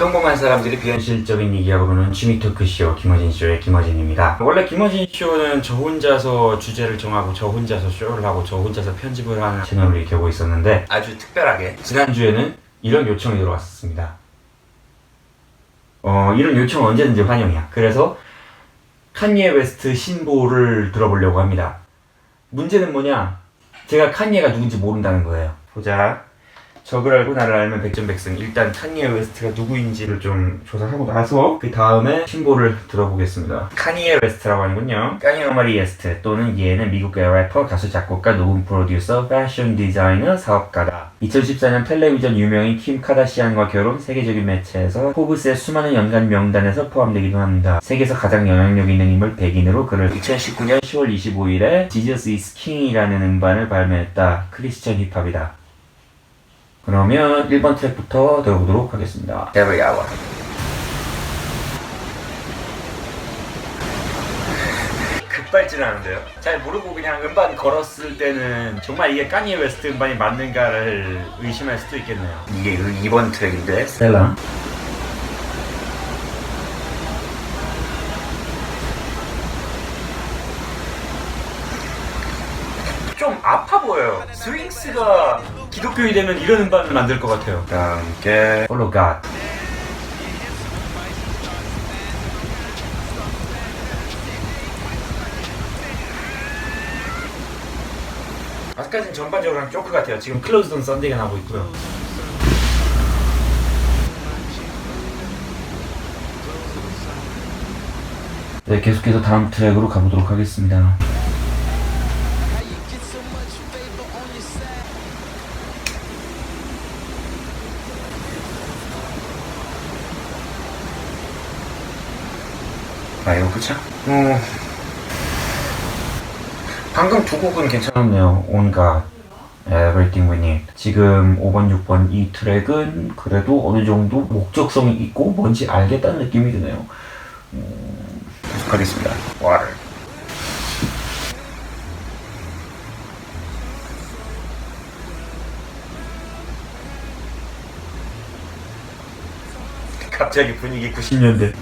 평범한 사람들이 비현실적인 얘기하고 그러는 취미 토크쇼 김어진 쇼의 김어진입니다. 원래 김어진 쇼는 저 혼자서 주제를 정하고 저 혼자서 쇼를 하고 저 혼자서 편집을 하는 채널을 이렇게 하고 있었는데 아주 특별하게 지난주에는 이런 요청이 들어왔습니다. 어 이런 요청 언제든지 환영이야. 그래서 칸예 웨스트 신보를 들어보려고 합니다. 문제는 뭐냐? 제가 칸예가 누군지 모른다는 거예요. 보자. 적을 알고 나를 알면 백전백승. 일단 칸예 웨스트가 누구인지를 좀 조사하고 나서 그 다음에 신보를 들어보겠습니다. 카니에 웨스트라고 하는군요. 카니에 마리 웨스트 또는 얘는 미국의 래퍼, 가수, 작곡가, 녹음 프로듀서, 패션 디자이너, 사업가다. 2014년 텔레비전 유명인 킴 카다시안과 결혼, 세계적인 매체에서 포브스의 수많은 연간 명단에서 포함되기도 합니다. 세계에서 가장 영향력 있는 인물 100인으로 그를 2019년 10월 25일에 Jesus is King이라는 음반을 발매했다. 크리스천 힙합이다. 그러면 1번 트랙부터 들어보도록 하겠습니다. Every hour. 급발진 하는데요. 잘 모르고 그냥 음반 걸었을 때는 정말 이게 까니에 웨스트 음반이 맞는가를 의심할 수도 있겠네요. 이게 그 2번 트랙인데. 셀라. 좀 아파 보여요. 스윙스가 기독교이 되면 이런 음반을 만들 것 같아요. 함께 Follow God. 아직까지는 전반적으로 한 쪼크 같아요. 지금 클로즈 돈 썬데이가 나오고 있고요. 네, 계속해서 다음 트랙으로 가보도록 하겠습니다. 아, 이거 그쵸? 어... 방금 두 곡은 괜찮았네요. 온갖 Everything We Need. 지금 5번, 6번 이 트랙은 그래도 어느 정도 목적성이 있고 뭔지 알겠다는 느낌이 드네요. 음, 계속하겠습니다. Water. 갑자기 분위기 90년대.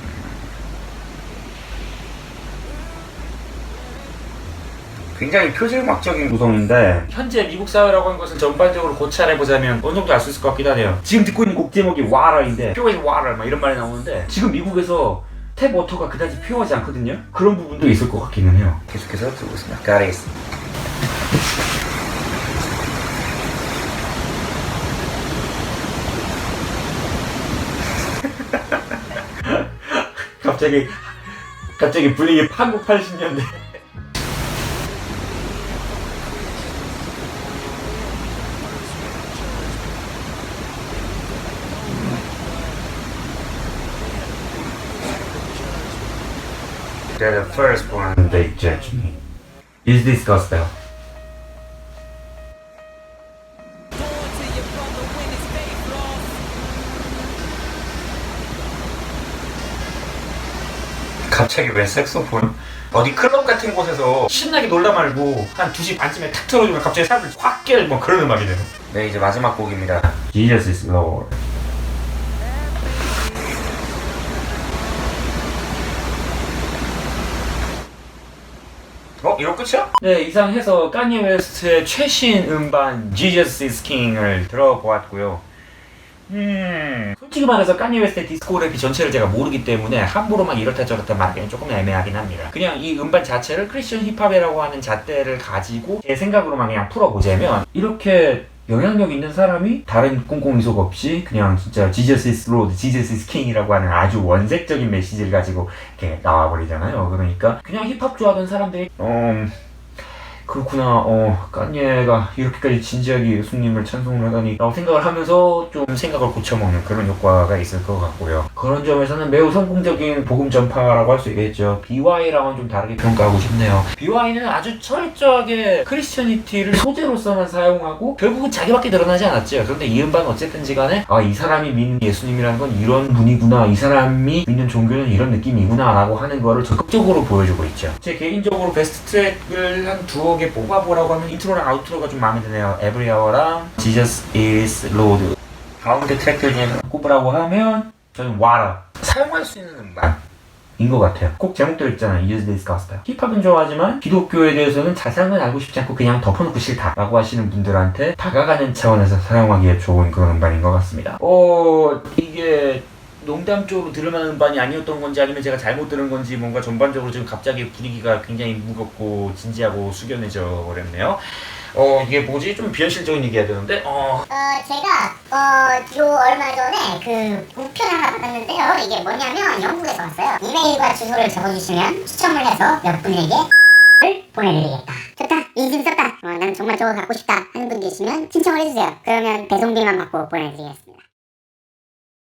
굉장히 표절막적인 구성인데 현재 미국 사회라고 하는 것을 전반적으로 고찰해 보자면 어느 정도 알 수 있을 것 같긴 하네요. 지금 듣고 있는 곡 제목이 와라인데 퓨어이 와라 막 이런 말이 나오는데 지금 미국에서 탭 워터가 그다지 퓨어하지 않거든요. 그런 부분도 있을 것 같기는 해요. 계속해서 들고 있습니다. 가레이스. 갑자기 갑자기 분위기 한국 80년대. They're the first one they judge me. Is this gospel? 갑자기 왜 색소폰? 어디 클럽 같은 곳에서 신나게 놀다 말고 한 2시 반쯤에 탁 틀어주면 갑자기 사람들 확 깨는 뭐 그런 음악이네요. 네, 이제 마지막 곡입니다. Jesus is Lord. 어? 이거 끝이야? 네, 이상 해서 까니 웨스트의 최신 음반 Jesus is King을 들어보았고요. 음, 솔직히 말해서 까니 웨스트의 디스코그래피 전체를 제가 모르기 때문에 함부로 막 이렇다 저렇다 말하기는 조금 애매하긴 합니다. 그냥 이 음반 자체를 크리스천 힙합이라고 하는 잣대를 가지고 제 생각으로만 그냥 풀어보자면 이렇게 영향력 있는 사람이 다른 꿍꿍이속 없이 그냥 진짜 Jesus is Lord, Jesus is King이라고 하는 아주 원색적인 메시지를 가지고 이렇게 나와버리잖아요. 그러니까 그냥 힙합 좋아하던 사람들이 음 그렇구나 어 깐예가 이렇게까지 진지하게 예수님을 찬송을 하다니 라고 생각을 하면서 좀 생각을 고쳐먹는 그런 효과가 있을 것 같고요 그런 점에서는 매우 성공적인 복음 전파라고 할 수 있겠죠. BY랑은 좀 다르게 평가하고 싶네요. BY는 아주 철저하게 크리스천니티를 소재로서만 사용하고 결국은 자기밖에 드러나지 않았죠. 그런데 이 음반은 어쨌든지 간에 아 이 사람이 믿는 예수님이라는 건 이런 분이구나 이 사람이 믿는 종교는 이런 느낌이구나 라고 하는 거를 적극적으로 보여주고 있죠. 제 개인적으로 베스트 트랙을 한 두어 개 뽑아보라고 하면 인트로랑 아우트로가 좀 마음에 드네요. Hour랑 Jesus is Lord. 가운데 트랙들 중에 꼽으라고 하면 저는 water 사용할 수 있는 음반인 것 같아요. 꼭 제목도 있잖아요. Use this gospel. 힙합은 좋아하지만 기독교에 대해서는 자세한 알고 싶지 않고 그냥 덮어놓고 싫다 라고 하시는 분들한테 다가가는 차원에서 사용하기에 좋은 그런 음반인 것 같습니다. 어 이게 농담 쪽으로 들을만한 음반이 아니었던 건지 아니면 제가 잘못 들은 건지 뭔가 전반적으로 지금 갑자기 분위기가 굉장히 무겁고 진지하고 숙연해져 버렸네요. 어 이게 뭐지 좀 비현실적인 얘기 해야 되는데 어 어, 제가, 어, 요 얼마 전에 그 우표를 하나 받았는데요. 이게 뭐냐면 영국에서 왔어요. 이메일과 주소를 적어주시면 추첨을 해서 몇 분에게 를 보내드리겠다. 좋다. 인심 썼다. 어, 난 정말 저거 갖고 싶다 하는 분 계시면 신청을 해주세요. 그러면 배송비만 받고 보내드리겠습니다.